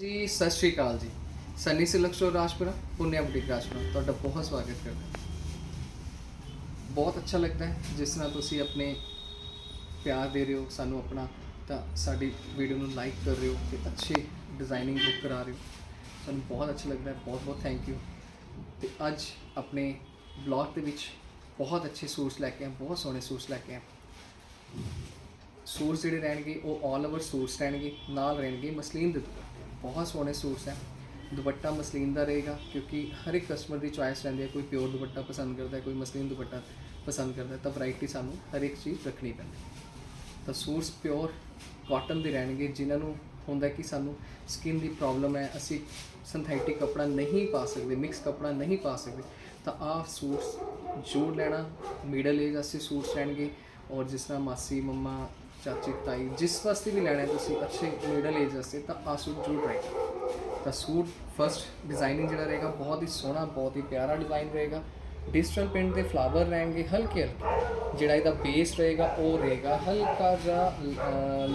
ਜੀ, ਸਤਿ ਸ਼੍ਰੀ ਅਕਾਲ ਜੀ। Sunny silk store, Rajpura, Punya boutique, Rajpura. ਤੁਹਾਡਾ ਬਹੁਤ ਸਵਾਗਤ ਕਰਦਾ ਬਹੁਤ ਅੱਛਾ ਲੱਗਦਾ ਹੈ, ਜਿਸ ਨਾਲ ਤੁਸੀਂ ਆਪਣੇ ਪਿਆਰ ਦੇ ਰਹੇ ਹੋ, ਸਾਨੂੰ ਆਪਣਾ ਤਾਂ ਸਾਡੀ ਵੀਡੀਓ ਨੂੰ ਲਾਈਕ ਕਰ ਰਹੇ ਹੋ ਤੇ ਅੱਛੇ ਡਿਜ਼ਾਈਨਿੰਗ ਬੁੱਕ ਕਰਾ ਰਹੇ ਹੋ। ਸਾਨੂੰ ਬਹੁਤ ਅੱਛਾ ਲੱਗਦਾ ਹੈ, ਬਹੁਤ ਬਹੁਤ ਥੈਂਕ ਯੂ ਤੇ ਅੱਜ ਆਪਣੇ ਬਲੌਗ ਦੇ ਵਿੱਚ ਬਹੁਤ ਅੱਛੇ ਸੂਟਸ ਲੈ ਕੇ ਆਏ ਬਹੁਤ ਸੋਹਣੇ ਸੂਟਸ ਲੈ ਕੇ ਆਏ ਸੂਟਸ ਜਿਹੜੇ ਰਹਿਣਗੇ, ਉਹ ਆਲ ਓਵਰ ਸੂਟਸ ਰਹਿਣਗੇ, ਨਾਲ ਰਹਿਣਗੇ ਮਸਲੀਨ ਦੇ ਦੁਪੱਟੇ ਬਹੁਤ ਸੋਹਣੇ ਸੂਟਸ ਹੈ। ਦੁਪੱਟਾ ਮਸਲੀਨ ਦਾ ਰਹੇਗਾ ਕਿਉਂਕਿ ਹਰ ਇੱਕ ਕਸਟਮਰ ਦੀ ਚੁਆਇਸ ਰਹਿੰਦੀ ਹੈ। ਕੋਈ ਪਿਓਰ ਦੁਪੱਟਾ ਪਸੰਦ ਕਰਦਾ ਹੈ, ਕੋਈ ਮਸਲੀਨ ਦੁਪੱਟਾ ਪਸੰਦ ਕਰਦਾ ਤਾਂ ਵੈਰਾਈਟੀ ਸਾਨੂੰ ਹਰ ਇੱਕ ਚੀਜ਼ ਰੱਖਣੀ ਪੈਂਦੀ ਤਾਂ ਸੂਟਸ ਪਿਓਰ ਕਾਟਨ ਦੇ ਰਹਿਣਗੇ, ਜਿਨ੍ਹਾਂ ਨੂੰ ਹੁੰਦਾ ਕਿ ਸਾਨੂੰ ਸਕਿਨ ਦੀ ਪ੍ਰੋਬਲਮ ਹੈ, ਅਸੀਂ ਸਿੰਥੈਟਿਕ ਕਪੜਾ ਨਹੀਂ ਪਾ ਸਕਦੇ ਮਿਕਸ ਕਪੜਾ ਨਹੀਂ ਪਾ ਸਕਦੇ, ਤਾਂ ਆਹ ਸੂਟਸ ਜ਼ਰੂਰ ਲੈਣਾ। ਮਿਡਲ ਏਜ ਅਸੀਂ ਸੂਟਸ ਲੈਣਗੇ ਔਰ ਜਿਸ ਤਰ੍ਹਾਂ ਮਾਸੀ, ਮੰਮਾ ਚਾਚੀ, ਤਾਈ, ਜਿਸ ਵਾਸਤੇ ਵੀ ਲੈਣਾ ਹੈ ਤੁਸੀਂ, ਅੱਛੇ ਮਿਡਲ ਏਜ ਵਾਸਤੇ, ਤਾਂ ਆਹ ਸੂਟ ਜ਼ਰੂਰ ਟਰਾਈ ਕਰੋ। ਤਾਂ ਸੂਟ ਫਸਟ ਡਿਜ਼ਾਈਨਿੰਗ ਜਿਹੜਾ ਰਹੇਗਾ, ਬਹੁਤ ਹੀ ਸੋਹਣਾ, ਬਹੁਤ ਹੀ ਪਿਆਰਾ ਡਿਜ਼ਾਈਨ ਰਹੇਗਾ। ਡਿਜੀਟਲ ਪ੍ਰਿੰਟ ਦੇ ਫਲਾਵਰ ਰਹਿਣਗੇ ਹਲਕੇ ਹਲਕੇ। ਜਿਹੜਾ ਇਹਦਾ ਬੇਸ ਰਹੇਗਾ, ਉਹ ਰਹੇਗਾ ਹਲਕਾ ਜਿਹਾ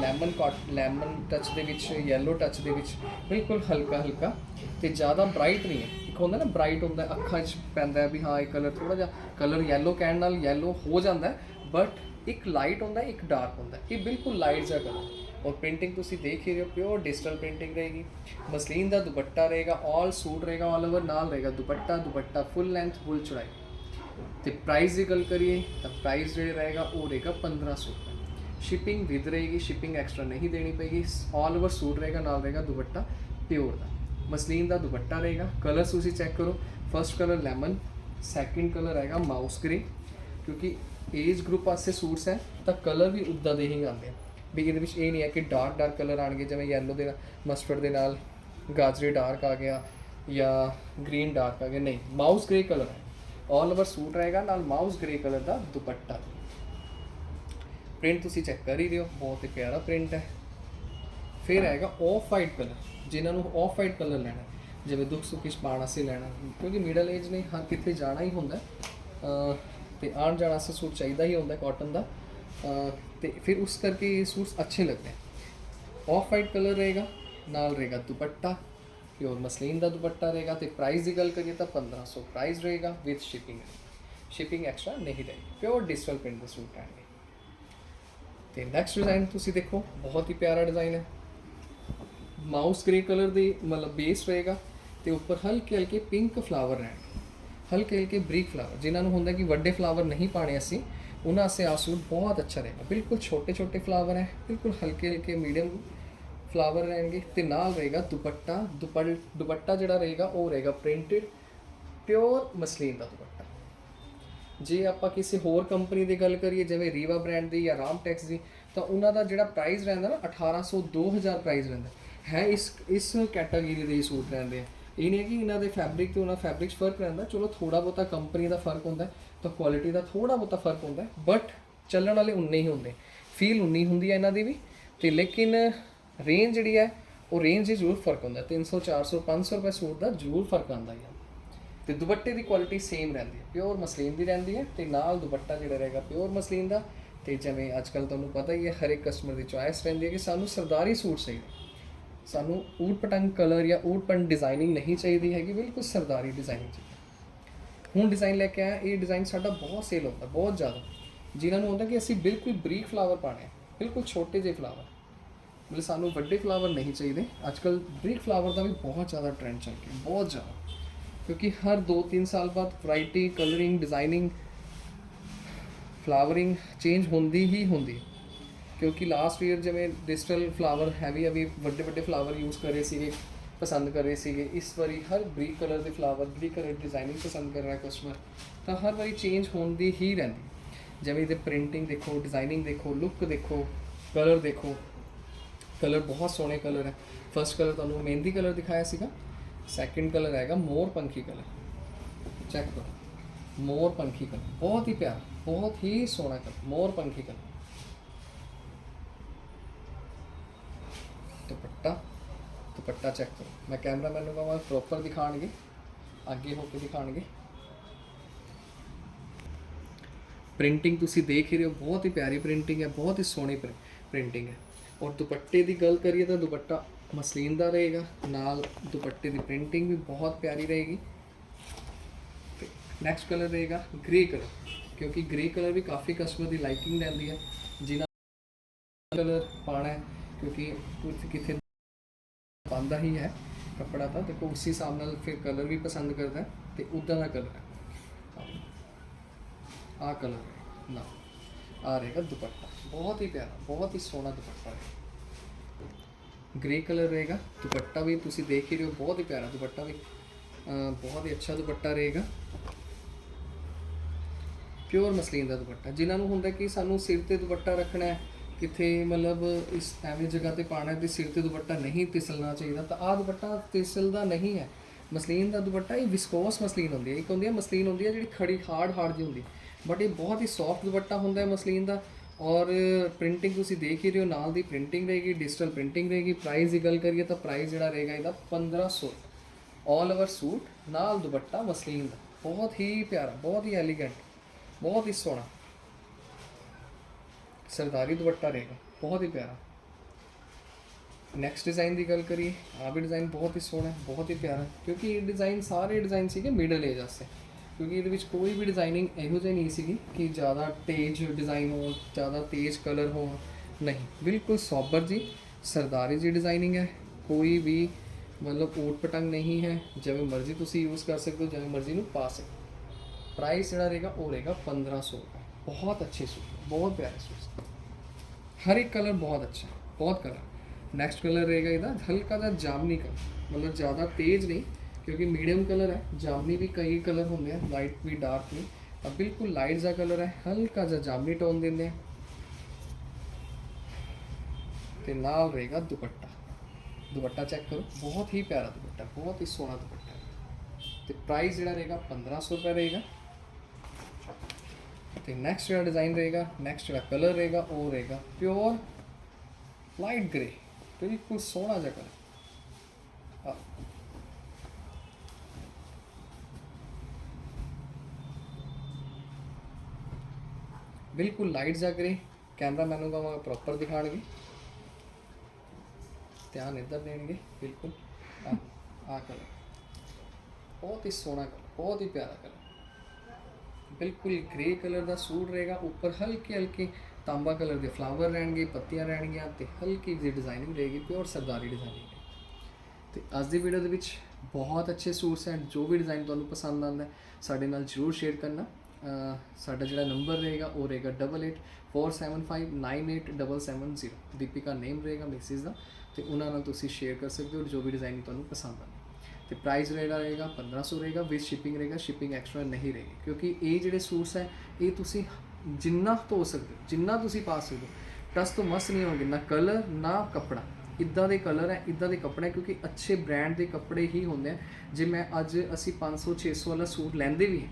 ਲੈਮਨ ਕਾਟ ਲੈਮਨ ਟੱਚ ਦੇ ਵਿੱਚ ਯੈਲੋ ਟੱਚ ਦੇ ਵਿੱਚ, ਬਿਲਕੁਲ ਹਲਕਾ ਹਲਕਾ। ਤੇ ਜ਼ਿਆਦਾ ਬ੍ਰਾਈਟ ਨਹੀਂ ਹੈ। ਇੱਕ ਹੁੰਦਾ ਨਾ ਬ੍ਰਾਈਟ ਹੁੰਦਾ, ਅੱਖਾਂ 'ਚ ਪੈਂਦਾ ਵੀ ਹਾਂ, ਇਹ ਕਲਰ ਥੋੜਾ ਜਿਹਾ ਕਲਰ ਯੈਲੋ ਕਹਿਣ ਨਾਲ ਯੈਲੋ ਹੋ ਜਾਂਦਾ ਬਟ ਇੱਕ ਲਾਈਟ ਹੁੰਦਾ, ਇੱਕ ਡਾਰਕ ਹੁੰਦਾ। ਇਹ ਬਿਲਕੁਲ ਲਾਈਟ ਜਿਹਾ ਕਲਰ ਔਰ ਪ੍ਰਿੰਟਿੰਗ ਤੁਸੀਂ ਦੇਖ ਹੀ ਰਹੇ ਹੋ ਪਿਓਰ ਡਿਜੀਟਲ ਪ੍ਰਿੰਟਿੰਗ ਰਹੇਗੀ। ਮਸਲੀਨ ਦਾ ਦੁਪੱਟਾ ਰਹੇਗਾ ਆਲ ਸੂਟ ਰਹੇਗਾ ਆਲ ਓਵਰ ਨਾਲ ਰਹੇਗਾ। Dupatta dupatta full length full ਚੌੜਾਈ। ਤੇ ਪ੍ਰਾਈਸ ਦੀ ਗੱਲ ਕਰੀਏ, ਤਾਂ ਪ੍ਰਾਈਸ ਜਿਹੜਾ ਰਹੇਗਾ, ਉਹ ਰਹੇਗਾ 1500 ਰੁਪਏ। ਸ਼ਿਪਿੰਗ ਵਿਦ ਰਹੇਗੀ ਸ਼ਿਪਿੰਗ ਐਕਸਟਰਾ ਨਹੀਂ ਦੇਣੀ ਪਏਗੀ। ਆਲ ਓਵਰ ਸੂਟ ਰਹੇਗਾ, ਨਾਲ ਰਹੇਗਾ ਦੁਪੱਟਾ ਪਿਓਰ ਦਾ। ਮਸਲੀਨ ਦਾ ਦੁਪੱਟਾ ਰਹੇਗਾ ਕਲਰਸ ਤੁਸੀਂ ਚੈੱਕ ਕਰੋ। First colour lemon second colour ਆਏਗਾ ਮਾਊਸ ਗ੍ਰੇ ਕਿਉਂਕਿ ਏਜ ਗਰੁੱਪ ਵਾਸਤੇ ਸੂਟਸ ਹੈ, ਤਾਂ ਕਲਰ ਵੀ ਉੱਦਾਂ ਦੇ ਹੀ ਆਉਂਦੇ ਆ। ਵੀ ਇਹਦੇ ਵਿੱਚ ਇਹ ਨਹੀਂ ਹੈ ਕਿ ਡਾਰਕ ਡਾਰਕ ਕਲਰ ਆਣਗੇ ਜਿਵੇਂ ਯੈਲੋ ਦੇ ਨਾਲ ਮਸਟਰਡ ਦੇ ਨਾਲ, ਗਾਜਰੀ ਡਾਰਕ ਆ ਗਿਆ ਜਾਂ ਗ੍ਰੀਨ ਡਾਰਕ ਆ ਗਿਆ ਨਹੀਂ ਮਾਊਸ ਗ੍ਰੇ ਕਲਰ ਹੈ। ਆਲ ਓਵਰ ਸੂਟ ਰਹੇਗਾ, ਨਾਲ ਮਾਊਸ ਗ੍ਰੇ ਕਲਰ ਦਾ ਦੁਪੱਟਾ। ਪ੍ਰਿੰਟ ਤੁਸੀਂ ਚੈੱਕ ਕਰ ਹੀ ਰਹੇ ਹੋ ਬਹੁਤ ਹੀ ਪਿਆਰਾ ਪ੍ਰਿੰਟ ਹੈ। ਫਿਰ ਆਏਗਾ ਆਫ ਵਾਈਟ ਕਲਰ ਜਿਨ੍ਹਾਂ ਨੂੰ ਆਫ ਵਾਈਟ ਕਲਰ ਲੈਣਾ ਜਿਵੇਂ ਦੁੱਖ ਸੁੱਖ ਵਿੱਚ ਪਾਉਣ ਵਾਸਤੇ ਲੈਣਾ ਕਿਉਂਕਿ ਮਿਡਲ ਏਜ ਨੇ ਹਰ ਕਿਤੇ ਜਾਣਾ ਹੀ ਹੁੰਦਾ ਤੇ ਆਉਣ ਜਾਣ ਵਾਸਤੇ ਸੂਟ ਚਾਹੀਦਾ ਹੀ ਹੁੰਦਾ ਕਾਟਨ ਦਾ। ਅਹ ਤੇ ਫਿਰ ਉਸ ਕਰਕੇ ਇਹ ਸੂਟਸ ਅੱਛੇ ਲੱਗਦੇ ਹੈ ਆਫ ਵਾਈਟ ਕਲਰ ਰਹੇਗਾ, ਨਾਲ ਰਹੇਗਾ ਦੁਪੱਟਾ ਪਿਓਰ ਮਸਲੀਨ ਦਾ ਦੁਪੱਟਾ ਰਹੇਗਾ ਤੇ ਪ੍ਰਾਈਸ ਦੀ ਗੱਲ ਕਰੀਏ ਤਾਂ 1500 ਪ੍ਰਾਈਸ ਰਹੇਗਾ ਵਿਦ ਸ਼ਿਪਿੰਗ ਸ਼ਿਪਿੰਗ ਐਕਸਟਰਾ ਨਹੀਂ ਰਹੇਗੀ ਪਿਓਰ ਡਿਜੀਟਲ ਪ੍ਰਿੰਟ ਦੇ ਸੂਟ ਆਣਗੇ। ਤੇ ਨੈਕਸਟ ਡਿਜ਼ਾਈਨ ਤੁਸੀਂ ਦੇਖੋ, ਬਹੁਤ ਹੀ ਪਿਆਰਾ ਡਿਜ਼ਾਈਨ ਹੈ। ਮਾਊਸ ਗ੍ਰੇ ਕਲਰ ਦੀ ਮਤਲਬ ਬੇਸ ਰਹੇਗਾ ਤੇ ਉੱਪਰ ਹਲਕੇ ਹਲਕੇ ਪਿੰਕ ਫਲਾਵਰ ਰਹਿਣਗੇ। ਹਲਕੇ ਹਲਕੇ ਬਰੀਕ ਫਲਾਵਰ ਜਿਨ੍ਹਾਂ ਨੂੰ ਹੁੰਦਾ ਕਿ ਵੱਡੇ ਫਲਾਵਰ ਨਹੀਂ ਪਾਣੇ ਅਸੀਂ, ਉਹਨਾਂ ਵਾਸਤੇ ਆਹ ਸੂਟ ਬਹੁਤ ਅੱਛਾ ਰਹੇਗਾ। ਬਿਲਕੁਲ ਛੋਟੇ ਛੋਟੇ ਫਲਾਵਰ ਹੈ, ਬਿਲਕੁਲ ਹਲਕੇ ਹਲਕੇ ਮੀਡੀਅਮ ਫਲਾਵਰ ਰਹਿਣਗੇ ਤੇ ਨਾਲ ਰਹੇਗਾ ਦੁਪੱਟਾ, ਦੁਪੱਟ, ਦੁਪੱਟਾ ਜਿਹੜਾ ਰਹੇਗਾ ਉਹ ਰਹੇਗਾ ਪ੍ਰਿੰਟਡ ਪਿਓਰ ਮਸਲੀਨ ਦਾ ਦੁਪੱਟਾ। ਜੇ ਆਪਾਂ ਕਿਸੇ ਹੋਰ ਕੰਪਨੀ ਦੀ ਗੱਲ ਕਰੀਏ, ਜਿਵੇਂ ਰੀਵਾ ਬ੍ਰਾਂਡ ਦੀ ਜਾਂ ਰਾਮਟੈਕਸ ਦੀ, ਤਾਂ ਉਹਨਾਂ ਦਾ ਜਿਹੜਾ ਪ੍ਰਾਈਸ ਰਹਿੰਦਾ ਨਾ 1800 2000 ਪ੍ਰਾਈਸ ਰਹਿੰਦਾ। ਹੈ ਇਸ ਇਸ ਕੈਟਾਗਰੀ ਦੇ ਹੀ ਸੂਟ ਰਹਿੰਦੇ ਆ। ਇਹ ਨਹੀਂ ਹੈ ਕਿ ਇਹਨਾਂ ਦੇ ਫੈਬਰਿਕ ਤੇ ਉਹਨਾਂ ਫੈਬਰਿਕ 'ਚ ਫ਼ਰਕ ਰਹਿੰਦਾ, ਚਲੋ ਥੋੜਾ ਬਹੁਤਾ ਕੰਪਨੀ ਦਾ ਫ਼ਰਕ ਹੁੰਦਾ ਤਾਂ ਕੁਆਲਿਟੀ ਦਾ ਥੋੜਾ ਬਹੁਤਾ ਫ਼ਰਕ ਹੁੰਦਾ ਬਟ ਚੱਲਣ ਵਾਲੇ ਉਨੇ ਹੀ ਹੁੰਦੇ ਫੀਲ ਉਨੀ ਹੁੰਦੀ ਹੈ ਇਹਨਾਂ ਦੀ ਵੀ, ਤੇ ਲੇਕਿਨ ਰੇਂਜ ਜਿਹੜੀ ਹੈ, ਉਹ ਰੇਂਜ 'ਚ ਜ਼ਰੂਰ ਫ਼ਰਕ ਹੁੰਦਾ ਹੈ। 300 400 500 ਰੁਪਏ ਸੂਟ ਦਾ ਜ਼ਰੂਰ ਫ਼ਰਕ ਆਉਂਦਾ ਹੈ ਤੇ ਦੁਪੱਟੇ ਦੀ ਕੁਆਲਿਟੀ ਸੇਮ ਰਹਿੰਦੀ ਹੈ ਪਿਓਰ ਮਸਲੀਨ ਦੀ ਰਹਿੰਦੀ ਹੈ, ਤੇ ਨਾਲ ਦੁਪੱਟਾ ਜਿਹੜਾ ਰਹੇਗਾ ਪਿਓਰ ਮਸਲੀਨ ਦਾ, ਤੇ ਜਿਵੇਂ ਅੱਜ ਕੱਲ ਤੁਹਾਨੂੰ ਪਤਾ ਹੀ ਹੈ ਹਰ ਇੱਕ ਕਸਟਮਰ ਦੀ ਚੁਆਇਸ ਰਹਿੰਦੀ ਹੈ ਕਿ ਸਾਨੂੰ ਸਰਦਾਰੀ ਸੂਟ ਚਾਹੀਦਾ ਸਾਨੂੰ ਊਟ ਪਟੰਗ ਕਲਰ ਜਾਂ ਊਟ ਪਟੰਗ ਡਿਜ਼ਾਈਨਿੰਗ ਨਹੀਂ ਚਾਹੀਦੀ ਹੈਗੀ, ਬਿਲਕੁਲ ਸਰਦਾਰੀ ਡਿਜ਼ਾਈਨਿੰਗ ਚਾਹੀਦੀ ਹੁਣ ਡਿਜ਼ਾਈਨ ਲੈ ਕੇ ਆਇਆ ਇਹ ਡਿਜ਼ਾਈਨ ਸਾਡਾ ਬਹੁਤ ਸੇਲ ਹੁੰਦਾ, ਬਹੁਤ ਜ਼ਿਆਦਾ। ਜਿਨ੍ਹਾਂ ਨੂੰ ਹੁੰਦਾ ਕਿ ਅਸੀਂ ਬਿਲਕੁਲ ਬਰੀਕ ਫਲਾਵਰ ਪਾਣੇ ਬਿਲਕੁਲ ਛੋਟੇ ਜਿਹੇ ਫਲਾਵਰ। ਮਤਲਬ ਸਾਨੂੰ ਵੱਡੇ ਫਲਾਵਰ ਨਹੀਂ ਚਾਹੀਦੇ। ਅੱਜ ਕੱਲ ਬਰੀਕ ਫਲਾਵਰ ਦਾ ਵੀ ਬਹੁਤ ਜ਼ਿਆਦਾ ਟ੍ਰੈਂਡ ਚੱਲ ਗਿਆ, ਬਹੁਤ ਜ਼ਿਆਦਾ। ਕਿਉਂਕਿ ਹਰ 2-3 ਸਾਲ ਬਾਅਦ variety colouring designing flowering change ਹੁੰਦੀ ਹੀ ਹੁੰਦੀ ਹੈ। ਕਿਉਂਕਿ ਲਾਸਟ ਈਅਰ ਜਿਵੇਂ ਡਿਜੀਟਲ ਫਲਾਵਰ ਹੈਵੀ ਹੈਵੀ ਵੱਡੇ ਵੱਡੇ ਫਲਾਵਰ ਯੂਜ਼ ਕਰ ਰਹੇ ਸੀਗੇ, ਪਸੰਦ ਕਰ ਰਹੇ ਸੀਗੇ, ਇਸ ਵਾਰੀ ਹਰ ਬਰੀਕ ਕਲਰ ਦੇ ਫਲਾਵਰ ਬਰੀਕ ਕਲਰ ਡਿਜ਼ਾਈਨਿੰਗ ਪਸੰਦ ਕਰ ਰਿਹਾ ਕਸਟਮਰ ਤਾਂ ਹਰ ਵਾਰੀ ਚੇਂਜ ਹੋਣ ਦੀ ਹੀ ਰਹਿੰਦੀ ਜਿਵੇਂ ਇਹਦੇ ਪ੍ਰਿੰਟਿੰਗ ਦੇਖੋ ਡਿਜ਼ਾਈਨਿੰਗ ਦੇਖੋ ਲੁੱਕ ਦੇਖੋ ਕਲਰ ਦੇਖੋ ਕਲਰ ਬਹੁਤ ਸੋਹਣੇ ਕਲਰ ਹੈ। ਫਰਸਟ ਕਲਰ ਤੁਹਾਨੂੰ ਮਹਿੰਦੀ ਕਲਰ ਦਿਖਾਇਆ ਸੀਗਾ ਸੈਕਿੰਡ ਕਲਰ ਹੈਗਾ ਮੋਰ ਪੰਖੀ ਕਲਰ ਚੈੱਕ ਕਰੋ, ਮੋਰ ਪੰਖੀ ਕਲਰ ਬਹੁਤ ਹੀ ਪਿਆਰਾ, ਬਹੁਤ ਹੀ ਸੋਹਣਾ ਕਲਰ ਮੋਰ ਪੰਖੀ ਕਲਰ ਦੁਪੱਟਾ ਦੁਪੱਟਾ ਚੈੱਕ ਕਰੋ। ਮੈਂ ਕੈਮਰਾਮੈਨ ਨੂੰ ਕਹਾਂ ਪ੍ਰੋਪਰ ਦਿਖਾਣਗੇ ਅੱਗੇ ਹੋ ਕੇ ਦਿਖਾਣਗੇ ਪ੍ਰਿੰਟਿੰਗ ਤੁਸੀਂ ਦੇਖ ਹੀ ਰਹੇ ਹੋ, ਬਹੁਤ ਹੀ ਪਿਆਰੀ ਪ੍ਰਿੰਟਿੰਗ ਹੈ, ਬਹੁਤ ਹੀ ਸੋਹਣੀ ਪ੍ਰਿੰਟਿੰਗ ਹੈ। ਔਰ ਦੁਪੱਟੇ ਦੀ ਗੱਲ ਕਰੀਏ ਤਾਂ ਦੁਪੱਟਾ ਮਸਲੀਨ ਦਾ ਰਹੇਗਾ, ਨਾਲ ਦੁਪੱਟੇ ਦੀ ਪ੍ਰਿੰਟਿੰਗ ਵੀ ਬਹੁਤ ਪਿਆਰੀ ਰਹੇਗੀ। ਤੇ ਨੈਕਸਟ ਕਲਰ ਰਹੇਗਾ ਗ੍ਰੇ ਕਲਰ ਕਿਉਂਕਿ ਗ੍ਰੇ ਕਲਰ ਵੀ ਕਾਫੀ ਕਸਟਮਰ ਦੀ ਲਾਈਕਿੰਗ ਰਹਿੰਦੀ ਹੈ। ਜਿਨ੍ਹਾਂ ਕਲਰ ਪਾਣਾ ਹੈ, ਕਿਉਂਕਿ ਕੁਝ ਕਿਥੇ ਪਾਉਂਦਾ ਹੀ ਹੈ ਕੱਪੜਾ ਤਾਂ। ਦੇਖੋ ਉਸੇ ਹਿਸਾਬ ਨਾਲ ਫਿਰ ਕਲਰ ਵੀ ਪਸੰਦ ਕਰਦਾ ਹੈ ਤੇ ਉਦਾਂ ਦਾ ਕਲਰ ਹੈ। ਆ ਕਲਰ ਹੈ। ਨਾ ਆ ਰਹੇਗਾ ਦੁਪੱਟਾ। ਬਹੁਤ ਹੀ ਪਿਆਰਾ, ਬਹੁਤ ਹੀ ਸੋਹਣਾ ਦੁਪੱਟਾ ਹੈ। ਗ੍ਰੇ ਕਲਰ ਰਹੇਗਾ। ਦੁਪੱਟਾ ਵੀ ਤੁਸੀਂ ਦੇਖ ਹੀ ਰਹੇ ਹੋ, ਬਹੁਤ ਹੀ ਪਿਆਰਾ ਦੁਪੱਟਾ ਵੀ। ਬਹੁਤ ਹੀ ਅੱਛਾ ਦੁਪੱਟਾ ਰਹੇਗਾ। ਪਿਓਰ ਮਸਲੀਨ ਦਾ ਦੁਪੱਟਾ। ਜਿਨ੍ਹਾਂ ਨੂੰ ਹੁੰਦਾ ਕਿ ਸਾਨੂੰ ਸਿਰ ਤੇ ਦੁਪੱਟਾ ਰੱਖਣਾ ਹੈ ਕਿਥੇ ਮਤਲਬ ਇਸ ਐਵੇਂ ਜਗ੍ਹਾ ਤੇ ਪਾਣਾ ਹੈ ਤੇ ਸਿਰ ਤੇ ਦੁਪੱਟਾ ਨਹੀਂ ਤਿਸਲਣਾ ਚਾਹੀਦਾ, ਤਾਂ ਆਹ ਦੁਪੱਟਾ ਤਿਸਲਦਾ ਨਹੀਂ ਹੈ। ਮਸਲੀਨ ਦਾ ਦੁਪੱਟਾ ਇਹ ਵਿਸਕੋਸ ਮਸਲੀਨ ਹੁੰਦੀ ਹੈ। ਇੱਕ ਹੁੰਦੀ ਹੈ ਮਸਲੀਨ ਹੁੰਦੀ ਹੈ ਜਿਹੜੀ ਖੜੀ ਹਾਰਡ ਹਾਰਡ ਜਿਹੀ ਹੁੰਦੀ ਬਟ ਇਹ ਬਹੁਤ ਹੀ ਸੌਫਟ ਦੁਪੱਟਾ ਹੁੰਦਾ ਹੈ ਮਸਲੀਨ ਦਾ। ਔਰ ਪ੍ਰਿੰਟਿੰਗ ਤੁਸੀਂ ਦੇਖ ਹੀ ਰਹੇ ਹੋ, ਨਾਲ ਦੀ ਪ੍ਰਿੰਟਿੰਗ ਰਹੇਗੀ ਡਿਜੀਟਲ ਪ੍ਰਿੰਟਿੰਗ ਰਹੇਗੀ। ਪ੍ਰਾਈਸ ਦੀ ਗੱਲ ਕਰੀਏ ਤਾਂ ਪ੍ਰਾਈਸ ਜਿਹੜਾ ਰਹੇਗਾ ਇਹਦਾ 1500 ਆਲ ਓਵਰ ਸੂਟ, ਨਾਲ ਦੁਪੱਟਾ ਮਸਲੀਨ ਦਾ। ਬਹੁਤ ਹੀ ਪਿਆਰਾ, ਬਹੁਤ ਹੀ ਐਲੀਗੈਂਟ ਬਹੁਤ ਹੀ ਸੋਹਣਾ। ਸਰਦਾਰੀ ਦੁਪੱਟਾ ਰਹੇਗਾ, ਬਹੁਤ ਹੀ ਪਿਆਰਾ। ਨੈਕਸਟ ਡਿਜ਼ਾਈਨ ਦੀ ਗੱਲ ਕਰੀਏ ਆ ਵੀ ਡਿਜ਼ਾਈਨ ਬਹੁਤ ਹੀ ਸੋਹਣਾ ਹੈ ਬਹੁਤ ਹੀ ਪਿਆਰਾ, ਕਿਉਂਕਿ ਇਹ ਡਿਜ਼ਾਈਨ ਸਾਰੇ ਡਿਜ਼ਾਈਨ ਸੀਗੇ ਮਿਡਲ ਏਜ ਵਾਸਤੇ। ਕਿਉਂਕਿ ਇਹਦੇ ਵਿੱਚ ਕੋਈ ਵੀ ਡਿਜ਼ਾਈਨਿੰਗ ਇਹੋ ਜਿਹੀ ਨਹੀਂ ਸੀਗੀ ਕਿ ਜ਼ਿਆਦਾ ਤੇਜ਼ ਡਿਜ਼ਾਈਨ ਹੋ ਜ਼ਿਆਦਾ ਤੇਜ਼ ਕਲਰ ਹੋ ਨਹੀਂ। ਬਿਲਕੁਲ ਸੋਬਰ ਜੀ, ਸਰਦਾਰੀ ਜੀ ਡਿਜ਼ਾਈਨਿੰਗ ਹੈ, ਕੋਈ ਵੀ ਮਤਲਬ ਊਟ ਪਟੰਗ ਨਹੀਂ ਹੈ, ਜਿਵੇਂ ਮਰਜ਼ੀ ਤੁਸੀਂ ਯੂਜ਼ ਕਰ ਸਕਦੇ ਹੋ, ਜਿਵੇਂ ਮਰਜ਼ੀ ਨੂੰ ਪਾ ਸਕਦੇ ਹੋ। ਪ੍ਰਾਈਸ ਜਿਹੜਾ ਰਹੇਗਾ, ਉਹ ਰਹੇਗਾ 1500 ਰੁਪਏ, ਬਹੁਤ ਅੱਛੇ ਸੂਟ। ਬਹੁਤ ਪਿਆਰੇ ਸੂਟ ਹਰ ਇੱਕ ਕਲਰ ਬਹੁਤ ਅੱਛਾ ਹੈ, ਬਹੁਤ ਕਲਰ ਨੈਕਸਟ ਕਲਰ ਰਹੇਗਾ ਇਹਦਾ ਹਲਕਾ ਜਿਹਾ ਜਾਮਨੀ ਕਲਰ ਮਤਲਬ ਜ਼ਿਆਦਾ ਤੇਜ਼ ਨਹੀਂ ਕਿਉਂਕਿ ਮੀਡੀਅਮ ਕਲਰ ਹੈ ਜਾਮਨੀ ਵੀ ਕਈ ਕਲਰ ਹੁੰਦੇ ਆ ਲਾਈਟ ਵੀ ਡਾਰਕ ਵੀ ਆ ਬਿਲਕੁਲ ਲਾਈਟ ਜਿਹਾ ਕਲਰ ਹੈ ਹਲਕਾ ਜਿਹਾ ਜਾਮਨੀ ਟੋਨ ਦਿੰਦੇ ਆ ਤੇ ਨਾਲ ਰਹੇਗਾ ਦੁਪੱਟਾ ਦੁਪੱਟਾ ਚੈੱਕ ਕਰੋ ਬਹੁਤ ਹੀ ਪਿਆਰਾ ਦੁਪੱਟਾ ਬਹੁਤ ਹੀ ਸੋਹਣਾ ਦੁਪੱਟਾ ਹੈ। ਤੇ ਪ੍ਰਾਈਸ ਜਿਹੜਾ ਰਹੇਗਾ 1500 ਰੁਪਏ ਰਹੇਗਾ ਤੇ ਨੈਕਸਟ ਜਿਹੜਾ ਡਿਜ਼ਾਈਨ ਰਹੇਗਾ ਨੈਕਸਟ ਜਿਹੜਾ ਕਲਰ ਰਹੇਗਾ, ਉਹ ਰਹੇਗਾ ਪਿਓਰ ਲਾਈਟ ਗ੍ਰੇ ਬਿਲਕੁਲ ਸੋਹਣਾ ਜਿਹਾ ਕਲਰ ਆ ਬਿਲਕੁਲ ਲਾਈਟ ਜਿਹਾ ਗ੍ਰੇ ਕੈਮਰਾ ਮੈਨੂੰ ਕਹਾਂਗਾ ਪ੍ਰੋਪਰ ਦਿਖਾਣਗੇ ਧਿਆਨ ਇੱਧਰ ਦੇਣਗੇ, ਬਿਲਕੁਲ। ਆ ਆ ਕਲਰ ਬਹੁਤ ਹੀ ਸੋਹਣਾ ਕਲਰ ਬਹੁਤ ਹੀ ਪਿਆਰਾ ਕਲਰ ਬਿਲਕੁਲ ਗ੍ਰੇ ਕਲਰ ਦਾ ਸੂਟ ਰਹੇਗਾ, ਉੱਪਰ ਹਲਕੇ ਹਲਕੇ ਤਾਂਬਾ ਕਲਰ ਦੇ ਫਲਾਵਰ ਰਹਿਣਗੇ, ਪੱਤੀਆਂ ਰਹਿਣਗੀਆਂ ਤੇ ਹਲਕੀ ਜਿਹੀ ਡਿਜ਼ਾਈਨਿੰਗ ਰਹੇਗੀ ਪਿਓਰ ਸਰਦਾਰੀ ਡਿਜ਼ਾਈਨਿੰਗ ਤੇ ਅੱਜ ਦੀ ਵੀਡੀਓ ਦੇ ਵਿੱਚ ਬਹੁਤ ਅੱਛੇ ਸੂਟਸ ਹਨ ਜੋ ਵੀ ਡਿਜ਼ਾਈਨ ਤੁਹਾਨੂੰ ਪਸੰਦ ਆਉਂਦਾ ਸਾਡੇ ਨਾਲ ਜਰੂਰ ਸ਼ੇਅਰ ਕਰਨਾ। ਸਾਡਾ ਜਿਹੜਾ ਨੰਬਰ ਰਹੇਗਾ, ਉਹ ਰਹੇਗਾ 8847598770 ਦੀਪਿਕਾ ਨੇਮ ਰਹੇਗਾ ਮਿਸਿਸ ਦਾ ਤੇ ਉਹਨਾਂ ਨਾਲ ਤੁਸੀਂ ਸ਼ੇਅਰ ਕਰ ਸਕਦੇ ਹੋ ਜੋ ਵੀ ਡਿਜ਼ਾਈਨ ਤੁਹਾਨੂੰ ਪਸੰਦ ਆਉਂਦਾ ਤੇ ਪ੍ਰਾਈਸ ਜਿਹੜਾ ਰਹੇਗਾ 1500 ਰਹੇਗਾ ਵਿਦ ਸ਼ਿਪਿੰਗ ਰਹੇਗਾ ਸ਼ਿਪਿੰਗ ਐਕਸਟਰਾ ਨਹੀਂ ਰਹੇਗੀ। ਕਿਉਂਕਿ ਇਹ ਜਿਹੜੇ ਸੂਟਸ ਹੈ, ਇਹ ਤੁਸੀਂ ਜਿੰਨਾ ਧੋ ਸਕਦੇ ਹੋ, ਜਿੰਨਾ ਤੁਸੀਂ ਪਾ ਸਕਦੇ ਹੋ ਟਸ ਤੋਂ ਮਸ ਨਹੀਂ ਹੋਣਗੇ, ਨਾ ਕਲਰ ਨਾ ਕੱਪੜਾ। ਇਦਾਂ ਦੇ ਕਲਰ ਹੈ, ਇਦਾਂ ਦੇ ਕੱਪੜੇ, ਕਿਉਂਕਿ ਅੱਛੇ ਬ੍ਰਾਂਡ ਦੇ ਕੱਪੜੇ ਹੀ ਹੁੰਦੇ ਆ। ਜੇ ਮੈਂ ਅੱਜ ਅਸੀਂ 500 600 ਵਾਲਾ ਸੂਟ ਲੈਂਦੇ ਵੀ ਹਾਂ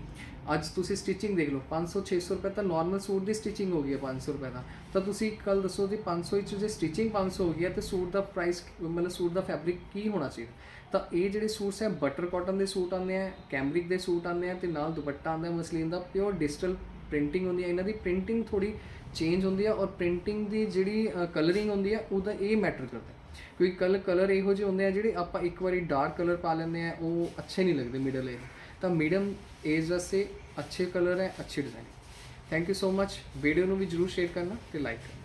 ਅੱਜ ਤੁਸੀਂ ਸਟਿਚਿੰਗ ਦੇਖ ਲਓ 500 600 ਰੁਪਏ ਤਾਂ ਨਾਰਮਲ ਸੂਟ ਦੀ ਸਟਿਚਿੰਗ ਹੋ ਗਈ ਹੈ 500 ਰੁਪਏ ਦਾ। ਤਾਂ ਤੁਸੀਂ ਕੱਲ ਦੱਸੋ ਜੀ 500 ਵਿੱਚ ਜੇ ਸਟਿਚਿੰਗ 500 ਹੋ ਗਈ ਹੈ ਤੇ ਸੂਟ ਦਾ ਪ੍ਰਾਈਸ ਮਤਲਬ ਸੂਟ ਦਾ ਫੈਬਰਿਕ ਕੀ ਹੋਣਾ ਚਾਹੀਦਾ? ਤਾਂ ਇਹ ਜਿਹੜੇ ਸੂਟਸ ਹੈ ਬਟਰ ਕਾਟਨ ਦੇ ਸੂਟ ਆਉਂਦੇ ਆ ਕੈਮਰਿਕ ਦੇ ਸੂਟ ਆਉਂਦੇ ਆ ਤੇ ਨਾਲ ਦੁਪੱਟਾ ਆਉਂਦਾ, ਮਸਲੀਨ ਦਾ ਪਿਓਰ ਡਿਜੀਟਲ ਪ੍ਰਿੰਟਿੰਗ ਹੁੰਦੀ ਹੈ। ਇਹਨਾਂ ਦੀ ਪ੍ਰਿੰਟਿੰਗ ਥੋੜੀ ਚੇਂਜ ਹੁੰਦੀ ਹੈ ਔਰ ਪ੍ਰਿੰਟਿੰਗ ਦੀ ਜਿਹੜੀ ਕਲਰਿੰਗ ਹੁੰਦੀ ਹੈ, ਉਹਦਾ ਇਹ ਮੈਟਰ ਕਰਦਾ ਕਿਉਂਕਿ ਕਲ ਕਲਰ ਇਹੋ ਜਿਹੇ ਹੁੰਦੇ ਆ ਜਿਹੜੇ ਆਪਾਂ ਇੱਕ ਵਾਰੀ ਡਾਰਕ ਕਲਰ ਪਾ ਲੈਂਦੇ ਆ, ਉਹ ਅੱਛੇ ਨਹੀਂ ਲੱਗਦੇ ਮਿਡਲ ਏਜ ਤਾਂ ਮੀਡੀਅਮ ਏਜ ਵਾਸਤੇ ਅੱਛੇ ਕਲਰ ਹੈ, ਅੱਛੇ design thank you so much video ਨੂੰ ਵੀ ਜਰੂਰ ਸ਼ੇਅਰ ਕਰਨਾ ਤੇ ਲਾਈਕ ਕਰਨਾ।